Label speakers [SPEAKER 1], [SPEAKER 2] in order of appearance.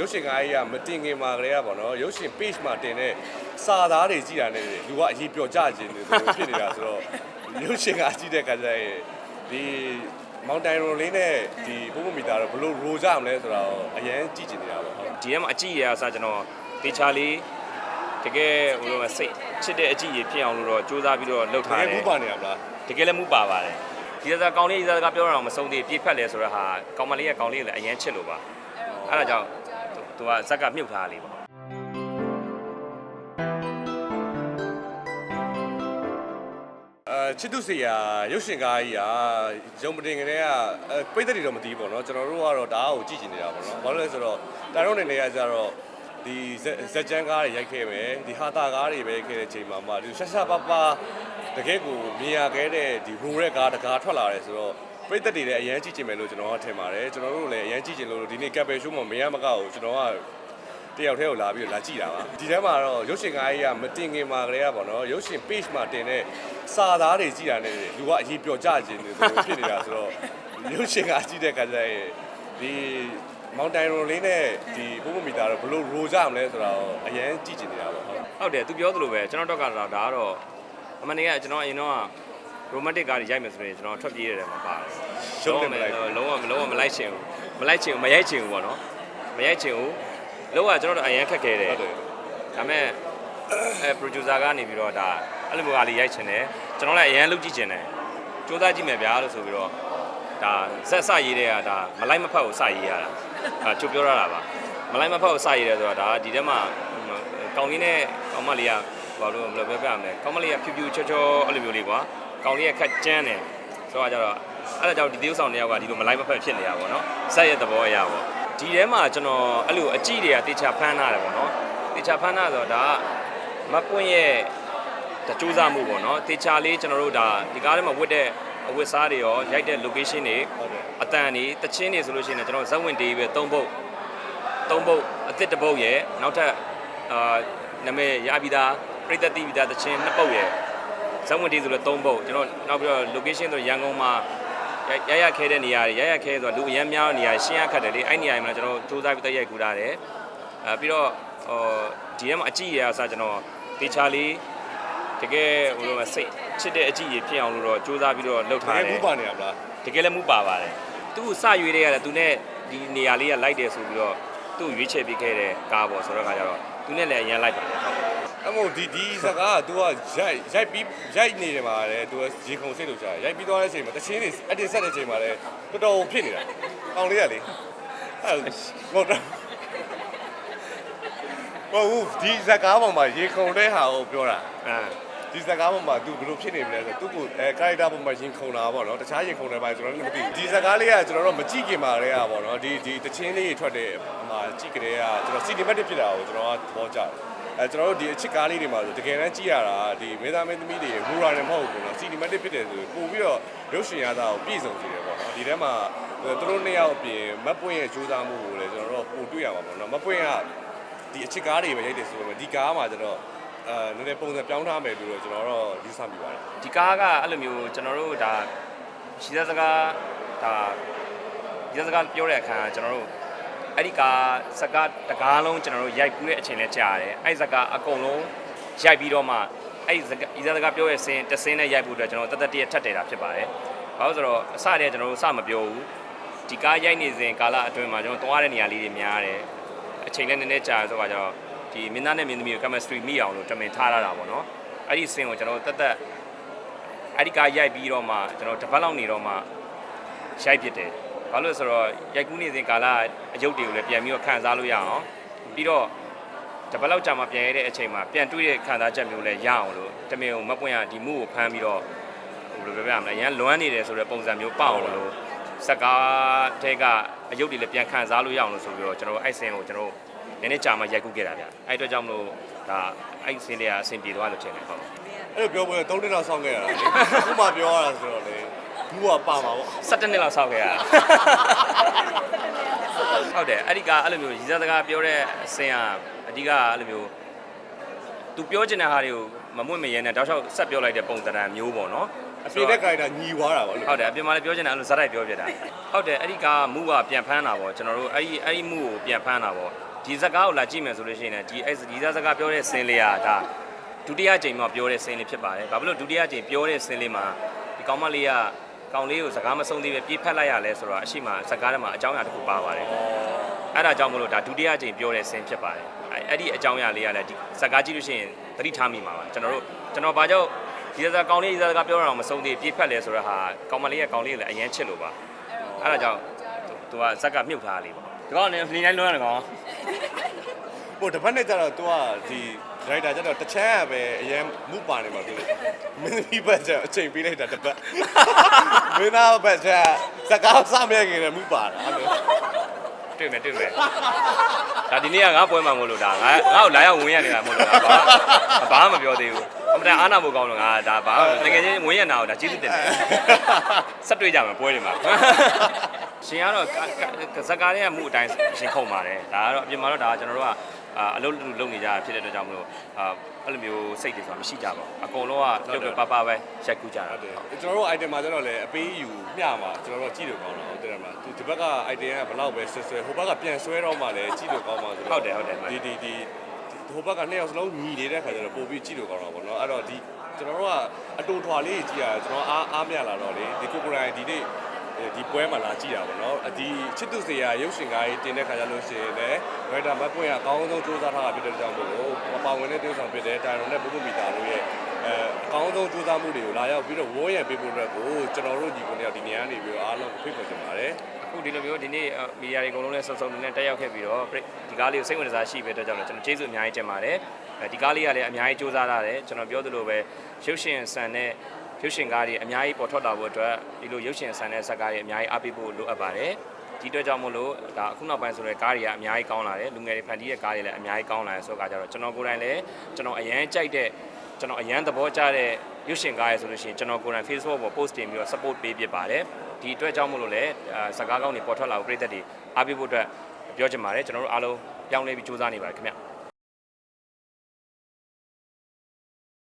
[SPEAKER 1] ရုပ်ရှင်ကားကြီးကမတင်ခင်မှာကလေးကပေါ့နော်ရုပ်ရှင် page မှာတင်တဲ့စာသားတွေကြည့်တာနဲ့လူကအရေးပျော်ကြခြင်းတွေဖြစ်နေတာဆိုတော့ရုပ်ရှင်ကားကြည့်တဲ့ခါကျရင်ဒီမောင်တိုင်ရိုလေးနဲ့ဒီဘုမမီတာတော့ဘလို့ရိုကြမလဲဆိုတော့အရန်ကြည့်ကျင်နေတာပေါ့ဟုတ်
[SPEAKER 2] ဒီထဲမှာအကြည့်ရအစားကျွန်တော်တေချာလေးတကယ်ဟိုလိုစိတ်ချစ်တဲ့အကြည့်ရဖြစ်အောင်လို့တော့စူးစမ်းပြီးတော့လုပ်
[SPEAKER 1] တ
[SPEAKER 2] ထား
[SPEAKER 1] က
[SPEAKER 2] တ
[SPEAKER 1] ယ်
[SPEAKER 2] ယ်
[SPEAKER 1] ဘူးပါနေရမလား
[SPEAKER 2] တကယ်လည်းမူပါပါတယ်ဒီစားကောင်လေးဒီစားကပြောတာတော့မဆုံးသေးပြည့်ဖက်လဲဆိုတော့ဟာကောင်မလေးကကောင်လေးကိုလည်းအရင်ချစ်လို့ပါအဲ့ဒါကြောင့် သူကဇက်ကမြုပ်ထားလေးပေါ့
[SPEAKER 1] အဲချစ်သူစီယာရုပ်ရှင်ကားကြီးကရုံမတင်ကလေးကအဲပိတ်သက်တွေတော့မသိဘူးပေါ့နော်ကျွန်တော်တို့ကတော့ဒါကိုကြည့်ကျင်နေတာပေါ့နော်ဘာလို့လဲဆိုတော့တာရုံနေနေကကြတော့ ဒီဇက်ဂျန်ကားတွေရိုက်ခဲ့မယ်ဒီဟာတာကားတွေပဲခဲ့တဲ့ချိန်မှာမှဒီရှာရှာပါပါတကယ်ကိုမြင်ရခဲ့တဲ့ဒီရိုရက်ကားတကားထွက်လာတယ်ဆိုတော့ပိတ်သက်တွေလည်းအရန်ကြည့်ကျင်မယ်လို့ကျွန်တော်ကထင်ပါတယ်ကျွန်တော်တို့လည်းအရန်ကြည့်ကျင်လို့ဒီနေ့ကပ်ပယ်ရှိုးမှာမရမကကိုကျွန်တော်ကတယောက်တည်းကိုလာပြီးတော့လာကြည့်တာပါဒီထဲမှာတော့ရုပ်ရှင်ကားကြီးကမတင်ခင်မှာကလေးကပေါ့နော်ရုပ်ရှင် page မှာတင်တဲ့စာသားတွေကြည့်တာနဲ့လူကအရေးပျော်ကြခြင်းတွေဖြစ်နေတာဆိုတော့ရုပ်ရှင်ကားကြည့်တဲ့ခါကျရင်ဒီ မောင်တိုင်ရိုလေးနဲ့ဒီဘုမမီတာတော့ဘလို့ရိုကြမလဲဆိုတော့အရန်ကြည့်ကျင်နေတာပေါ့ဟုတ်
[SPEAKER 2] ဟုတ်တယ်သူပြောသလိုပဲကျွန်တော်တော့ကတော့ဒါကတော့အမှန်တကယ်ကျွန်တော်အရင်တော့ရိုမန်တစ်ကားတွေရိုက်မယ်ဆိုရင်ကျွန်တော်ထွက်ပြေးရတယ်မှာပါတယ်
[SPEAKER 1] ရှုံးတယ်မလိုက်ဘူး
[SPEAKER 2] လုံးဝမလုံးဝမလိုက်ချင်ဘူးမလိုက်ချင်ဘူးမရိုက်ချင်ဘူးပေါ့နော်မရိုက်ချင်ဘူးလုံးဝကျွန်တော်တို့အရင်ခက်ခဲတယ်
[SPEAKER 1] ဟုတ်တယ်
[SPEAKER 2] ဒါပေမဲ့အဲ producer ကနေပြီးတော့ဒါအဲ့လိုမျိုးဟာလေးရိုက်ချင်တယ်ကျွန်တော်လည်းအရင်လုပ်ကြည့်ချင်တယ်စူးစမ်းကြည့်မယ်ဗျာလို့ဆိုပြီးတော့ဒါဆက်စရေးတဲ့ကဒါမလိုက်မဖက်ကိုစရေးရတာ အဲချုပ်ပြောရတာပါမလိုက်မဖက်ကိုစရေးတယ်ဆိုတော့ဒါဒီထဲမှာကောင်းလေးနဲ့ကောင်းမလေးကဘာလို့မလို့ပြောပြရမလဲကောင်းမလေးကဖြူဖြူချောချောအဲ့လိုမျိုးလေးကွာကောင်းလေးကခက်ကျန်းတယ်ဆိုတော့ကြတော့အဲ့ဒါကြောင့်ဒီသေုပ်ဆောင်တစ်ယောက်ကဒီလိုမလိုက်မဖက်ဖြစ်နေတာပေါ့နော်ဇက်ရဲ့သဘောအရာပေါ့ဒီထဲမှာကျွန်တော်အဲ့လိုအကြည့်တွေကတေချာဖမ်းထားတယ်ပေါ့နော်တေချာဖမ်းတာဆိုတော့ဒါကမပွင့်ရဲ့တကြိုးစားမှုပေါ့နော်တေချာလေးကျွန်တော်တို့ဒါဒီကားထဲမှာဝတ်တဲ့ အဝတ်စားတွေရောရိုက်တဲ့ location တွေ
[SPEAKER 1] ဟုတ်တယ်
[SPEAKER 2] အတန်တွေတချင်းတွေဆိုလို့ရှိရင်လည်းကျွန်တော်ဇက်ဝင်တေးပဲ၃ပုတ်၃ပုတ်အစ်စ်တစ်ပုတ်ရယ်နောက်ထပ်အာနာမည်ရပြီးသားပြိတ္တတိပြီးသားတချင်းနှစ်ပုတ်ရယ်ဇက်ဝင်တေးဆိုလည်း၃ပုတ်ကျွန်တော်နောက်ပြီးတော့ location ဆိုရန်ကုန်မှာရရရခဲတဲ့နေရာတွေရရခဲဆိုတော့လူအများများနေရာရှင်းရခတ်တယ်လေအဲ့နေရာတွေမှာကျွန်တော်စူးစမ်းပြီးတက်ရိုက်ကူတာတယ်အဲပြီးတော့ဟိုဒီထဲမှာအကြည့်ရအစားကျွန်တော်တေချာလေးတကယ်ဟိုလိုစိတ် ချစ်တဲ့အကြည့်ရဖြစ်အောင်လို့တော့စူးစမ်းပြီးတော့လုပ်
[SPEAKER 1] တ
[SPEAKER 2] ထား
[SPEAKER 1] က
[SPEAKER 2] တ
[SPEAKER 1] ယ်
[SPEAKER 2] ယ်
[SPEAKER 1] ဘူးပါနေရမလား
[SPEAKER 2] တကယ်လည်းမူပါပါတယ်သူ့စရွေးတဲ့ရတယ်သူနဲ့ဒီနေရာလေးကလိုက်တယ်ဆိုပြီးတော့သူ့ရွေးချယ်ပေးခဲ့တဲ့ကားပေါ့ဆိုတော့ခါကျတော့သူနဲ့လည်းအရင်လိုက်ပါတယ်ဟုတ်
[SPEAKER 1] အမို့ဒီဒီစကားက तू ကရိုက်ရိုက်ပြီးရိုက်နေတယ်မှာလေ तू ကရေခုံစိတ်လို့ကြာရိုက်ပြီးသွားတဲ့အချိန်မှာတချင်းတွေအတင်ဆက်တဲ့အချိန်မှာလေတော်တော်ဖြစ်နေတာအောင်လေးကလေအဲ့ဟုတ်တယ်မဟုတ်ဘူးဒီစကားပေါ်မှာရေခုံတဲ့ဟာကိုပြောတာ
[SPEAKER 2] အာ
[SPEAKER 1] ဒီစကားပေါ်မှာ तू ဘယ်လိုဖြစ်နေမလဲဆိုသူ့ကိုအဲကာရိုက်တာပေါ်မှာရင်ခုန်တာပေါ့နော်တခြားရင်ခုန်တယ်ပါကျွန်တော်လည်းမသိဘူးဒီစကားလေးကကျွန်တော်တို့မကြည့်ခင်မှာတည်းကပေါ့နော်ဒီဒီတချင်းလေးတွေထွက်တဲ့အမှာကြည့်ကြတဲ့ကကျွန်တော် cinematic ဖြစ်တာကိုကျွန်တော်ကသဘောကျတယ်အဲကျွန်တော်တို့ဒီအချစ်ကားလေးတွေမှာဆိုတကယ်တမ်းကြည့်ရတာဒီမေသားမင်းသမီးတွေရူရာတွေမဟုတ်ဘူးနော် cinematic ဖြစ်တယ်ဆိုပို့ပြီးတော့ရုပ်ရှင်ရတာကိုပြည့်စုံစေတယ်ပေါ့နော်ဒီထဲမှာသူတို့နှစ်ယောက်အပြင်မတ်ပွင့်ရဲ့ကြိုးစားမှုကိုလည်းကျွန်တော်တို့ပို့တွေ့ရပါပေါ့နော်မတ်ပွင့်ကဒီအချစ်ကားတွေပဲရိုက်တယ်ဆိုပေမဲ့ဒီကားမှာကျွန်တော် အဲနည်းနည်းပုံစံပြောင်းထားမယ်လို့တော့ကျွန်တော်တော့ယူဆမိပါတယ်
[SPEAKER 2] ဒီကားကအဲ့လိုမျိုးကျွန်တော်တို့ဒါရှိတဲ့စကားဒါဒီစကားပြောတဲ့အခါကျွန်တော်တို့အဲ့ဒီကားစကားတကားလုံးကျွန်တော်တို့ရိုက်ကူးတဲ့အချိန်လဲကြာတယ်အဲ့ဒီစကားအကုန်လုံးရိုက်ပြီးတော့မှအဲ့ဒီစကားဒီစကားပြောရဲ့စင်တစ်စင်းနဲ့ရိုက်ဖို့အတွက်ကျွန်တော်တသက်တည်းထပ်တယ်တာဖြစ်ပါတယ်ဘာလို့ဆိုတော့အစတည်းကကျွန်တော်တို့စမပြောဘူးဒီကားရိုက်နေစဉ်ကာလအတွင်းမှာကျွန်တော်သွားတဲ့နေရာလေးတွေများတယ်အချိန်လည်းနည်းနည်းကြာဆိုတော့ကျွန်တော် ဒီမင်းသားနဲ့မင်းသမီးကို chemistry မိအောင်လို့တမင်ထားရတာပေါ့နော်အဲ့ဒီစင်ကိုကျွန်တော်တသက်အဲ့ဒီကားရိုက်ပြီးတော့မှကျွန်တော်တစ်ပတ်လောက်နေတော့မှရိုက်ဖြစ်တယ်။ဘာလို့လဲဆိုတော့ရိုက်ကူးနေစဉ်ကာလအယုတ်တွေကိုလည်းပြန်ပြီးတော့ခန်းစားလို့ရအောင်ပြီးတော့တစ်ပတ်လောက်ကြာမှပြန်ရတဲ့အချိန်မှာပြန်တွေ့တဲ့ခံစားချက်မျိုးလည်းရအောင်လို့တမင်ကိုမပွင့်ရဒီမှုကိုဖမ်းပြီးတော့ဘယ်လိုပြောပြမလဲအရန်လွမ်းနေတယ်ဆိုတဲ့ပုံစံမျိုးပေါအောင်လို့စကားတဲကအယုတ်တွေလည်းပြန်ခန်းစားလို့ရအောင်လို့ဆိုပြီးတော့ကျွန်တော်အဲ့ဆင်ကိုကျွန်တော် နည်းနည်းကြာမှရိုက်ကူးခဲ့တာဗျ။အဲ့အတွက်ကြောင့်မလို့ဒါအဲ့ဆင်တွေကအဆင်ပြေသွားလို့ထင်တယ်ဟုတ်
[SPEAKER 1] အဲ့လိုပြောပွဲ3နှစ်လောက်ဆောင်းခဲ့ရတာလေအခုမှပြောရတာဆိုတော့လေဘူးကပါမှာပေါ့
[SPEAKER 2] 17နှစ်လောက်ဆောက်ခဲ့ရတာဟုတ်တယ်အဲ့ဒီကအဲ့လိုမျိုးရည်စားစကားပြောတဲ့အစင်ကအဓိကအဲ့လိုမျိုးသူပြောချင်တဲ့ဟာတွေကိုမမွင့်မရဲနဲ့တောက်လျှောက်ဆက်ပြောလိုက်တဲ့ပုံစံမျိုးပေါ့နော်
[SPEAKER 1] အပြင်တဲ့ character ညီွားတာပေါ့လို့
[SPEAKER 2] ဟုတ်တယ်အပြင်မှာလည်းပြောချင်တယ်အဲ့လိုဇာတ်တိုက်ပြောပြတာဟုတ်တယ်အဲ့ဒီကမူကပြန်ဖမ်းတာပေါ့ကျွန်တော်တို့အဲ့ဒီအဲ့ဒီမူကိုပြန်ဖမ်းတာပေါ့ ဒီစကားကိုလာကြည့်မယ်ဆိုလို့ရှိရင်လည်းဒီအဲ့ဒီစကားပြောတဲ့စင်းလေးကဒါဒုတိယကြိမ်မှပြောတဲ့စင်းလေးဖြစ်ပါတယ်ဘာဖြစ်လို့ဒုတိယကြိမ်ပြောတဲ့စင်းလေးမှာဒီကောင်မလေးကကောင်လေးကိုစကားမဆုံးသေးပဲပြေးဖက်လိုက်ရလဲဆိုတော့အရှိမစကားထဲမှာအကြောင်းအရာတစ်ခုပါပါတယ်အဲ့ဒါကြောင့်မလို့ဒါဒုတိယကြိမ်ပြောတဲ့စင်းဖြစ်ပါတယ်အဲ့အဲ့ဒီအကြောင်းအရာလေးကလည်းဒီစကားကြည့်လို့ရှိရင်သတိထားမိမှာပါကျွန်တော်တို့ကျွန်တော်ဘာကြောင့်ဒီစကားကောင်လေးဒီစကားပြောတာတော့မဆုံးသေးပြေးဖက်လဲဆိုတော့ဟာကောင်မလေးကကောင်လေးကိုလည်းအရင်ချစ်လို့ပါအဲ့ဒါကြောင့်သူကဇက်ကမြုပ်ထားလေးပေါ့ ဒီကောင်လည်းနေတိုင်းလွှမ်းတယ်ကောင်
[SPEAKER 1] ဟိုတစ်ဖက်နဲ့ကျတော့ तू ကဒီ writer ကျတော့တစ်ချမ်းကပဲအရင်မူပါနေမှာ तू မင်းသမီးဘက်ကျအချိန်ပေးလိုက်တာတစ်ပတ်မင်းသားဘက်ကျစကားစမဲ့ခင်လည်းမူပါတာအဲ့လို
[SPEAKER 2] တွေ့မယ်တွေ့မယ်ဒါဒီနေ့ကငါပွဲမှာမဟုတ်လို့ဒါငါငါ့ကိုလာရောက်ဝင်ရနေတာမဟုတ်လို့ဒါဘာဘာမှမပြောသေးဘူးအမှန်တန်အားနာဖို့ကောင်းလို့ငါဒါဘာတကယ်ချင်းဝင်ရနာကိုဒါကျေးဇူးတင်တယ်ဆက်တွေ့ကြမယ်ပွဲတွေမှာ ရှင်ကတော့ဇက်ကားတွေကမှုအတိုင်းရှင်ခုံပါတယ်ဒါကတော့အပြင်မှာတော့ဒါကျွန်တော်တို့ကအအလုပ်လုပ်နေကြတာဖြစ်တဲ့အတွက်ကြောင့်မလို့အာအဲ့လိုမျိုးစိတ်တွေဆိုတာမရှိကြပါဘူးအကုန်လုံးကပြုတ်ပြပပပဲရိုက်ကူးကြတာ
[SPEAKER 1] ဟုတ်တယ်ကျွန်တော်တို့ item မှာကျတော့လေအပေးယူမျှမှာကျွန်တော်တို့ကြည့်လို့ကောင်းတာဟုတ်တယ်မလားသူဒီဘက်က item ကဘယ်လောက်ပဲဆွဲဆွဲဟိုဘက်ကပြန်ဆွဲတော့မှလည်းကြည့်လို့ကောင်းပါဆိုတော့
[SPEAKER 2] ဟုတ်တယ်ဟုတ်တယ်မှန်
[SPEAKER 1] ဒီဒီဒီဟိုဘက်ကနှစ်ယောက်စလုံးညီနေတဲ့ခါကျတော့ပို့ပြီးကြည့်လို့ကောင်းတာပေါ့နော်အဲ့တော့ဒီကျွန်တော်တို့ကအတူထွာလေးကြည့်ရကျွန်တော်အားအားမြလာတော့လေဒီကိုကိုရိုင်းဒီနေ့ ဒီပွဲမှာလာကြည့်တာပေါ့နော်အဒီချစ်သူစရာရုပ်ရှင်ကားကြီးတင်တဲ့ခါကျလို့ရှိရင်လည်းရိုက်တာမတ်ပွင့်ကအကောင်းဆုံးစူးစမ်းထားတာဖြစ်တဲ့ကြောင့်မို့လို့မပါဝင်တဲ့တေးဆောင်ဖြစ်တဲ့တိုင်ရွန်နဲ့ဘုဘမီတာတို့ရဲ့အဲအကောင်းဆုံးစူးစမ်းမှုတွေကိုလာရောက်ပြီးတော့ဝေါ်ရံပေးဖို့အတွက်ကိုကျွန်တော်တို့ညီကိုတွေဒီနေရာနေပြီးတော့အားလုံးဖိတ်ခေါ်ချင်ပါတယ်
[SPEAKER 2] အခုဒီလိုမျိုးဒီနေ့မီဒီယာတွေအကုန်လုံးလည်းစုံစုံနဲ့တက်ရောက်ခဲ့ပြီးတော့ဒီကားလေးကိုစိတ်ဝင်စားရှိပဲအတွက်ကြောင့်လည်းကျွန်တော်ကျေးဇူးအများကြီးတင်ပါတယ်အဲဒီကားလေးကလည်းအများကြီးစူးစမ်းထားတယ်ကျွန်တော်ပြောသလိုပဲရုပ်ရှင်ဆန်တဲ့ ရုပ်ရှင်ကားတွေအများကြီးပေါ်ထွက်လာဖို့အတွက်ဒီလိုရုပ်ရှင်ဆန်တဲ့ဇာတ်ကားတွေအများကြီးအားပေးဖို့လိုအပ်ပါတယ်ဒီအတွက်ကြောင့်မို့လို့ဒါအခုနောက်ပိုင်းဆိုတဲ့ကားတွေကအများကြီးကောင်းလာတယ်လူငယ်တွေဖန်တီးတဲ့ကားတွေလည်းအများကြီးကောင်းလာတယ်ဆိုတော့ကြတော့ကျွန်တော်ကိုယ်တိုင်လည်းကျွန်တော်အရန်ကြိုက်တဲ့ကျွန်တော်အရန်သဘောကျတဲ့ရုပ်ရှင်ကားရဆိုလို့ရှိရင်ကျွန်တော်ကိုယ်တိုင် Facebook ပေါ် post တင်ပြီးတော့ support ပေးဖြစ်ပါတယ်ဒီအတွက်ကြောင့်မို့လို့လည်းအာစကားကောင်းတွေပေါ်ထွက်လာဖို့ပြည်သက်တွေအားပေးဖို့အတွက်ပြောချင်ပါတယ်ကျွန်တော်တို့အားလုံးပြောင်းလဲပြီးစူးစမ်းနေပါတယ်ခင်ဗျ